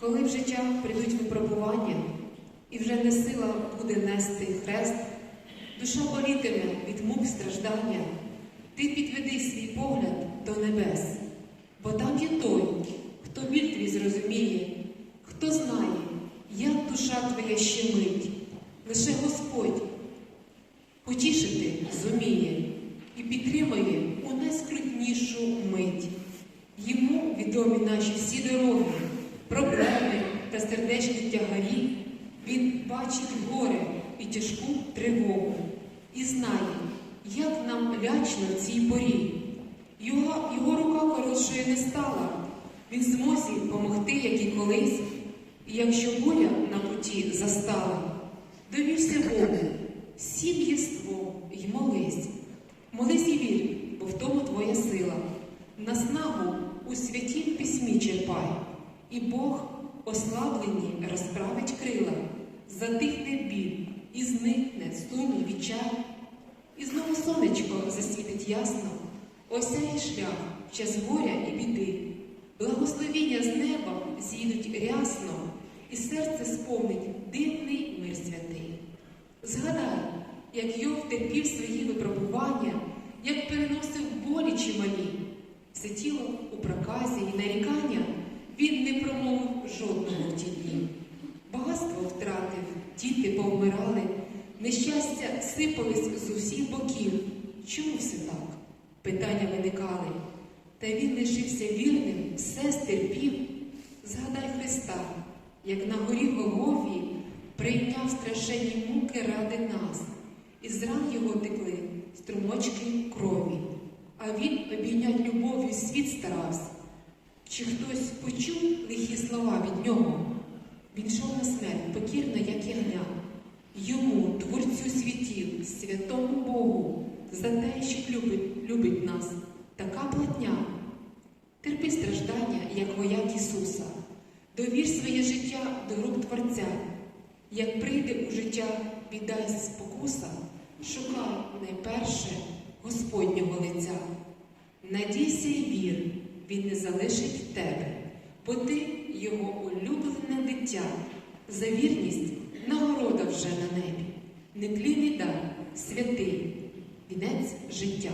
Коли в життя прийдуть випробування, і вже не сила буде нести хрест, душа болітиме від мук страждання, ти підведи свій погляд до небес, бо там є той, хто біль твій зрозуміє, хто знає, як душа твоя щемить, лише Господь потішити зуміє і підтримує у найскрутнішу мить. Йому відомі наші всі дороги, проблеми та сердечні тягарі. Він бачить горе і тяжку тривогу і знає, як нам лячно в цій порі. Його, його рука коротшою не стала. Він змозі помогти, як і колись. І якщо буря на путі застала, довірся Богу, сім єство й молись. Молись і вір, бо в тому твоя сила. Наснагу у святім письмі черпай, і Бог ослаблені розправить крила, затихне біль і зникне сум і відчай. І знову сонечко засвітить ясно, осяє шлях в час горя і біди. Благословіння з неба зійдуть рясно, і серце сповнить дивний мир святий. Згадай, як Йов терпів свої випробування, як переносив болі чималі. Все тіло у проказі і нарікання він не промовив жодного в ті дні. Багатство втратив, діти повмирали, нещастя сипались з усіх боків. Чому все так? Питання виникали. Та він лишився вірним, все стерпів. Згадай Христа, як на горі Голгофі прийняв страшенні муки ради нас, і з ран його текли струмочки крові, а він обійнять любов'ю світ старався. Чи хтось почув лихі слова від нього? Він йшов на смерть покірно, як ягня. Йому, творцю світів, святому Богу, за те, що любить, любить нас, така платня. Терпи страждання, як вояк Ісуса, довір своє життя до рук Творця. Як прийде у життя біда й спокуса, шукай найперше Господнього лиця. Надійся й вір, Він не залишить тебе, бо ти його улюблене дитя, за вірність нагорода вже на небі, нетлінний дар, святий, вінець життя.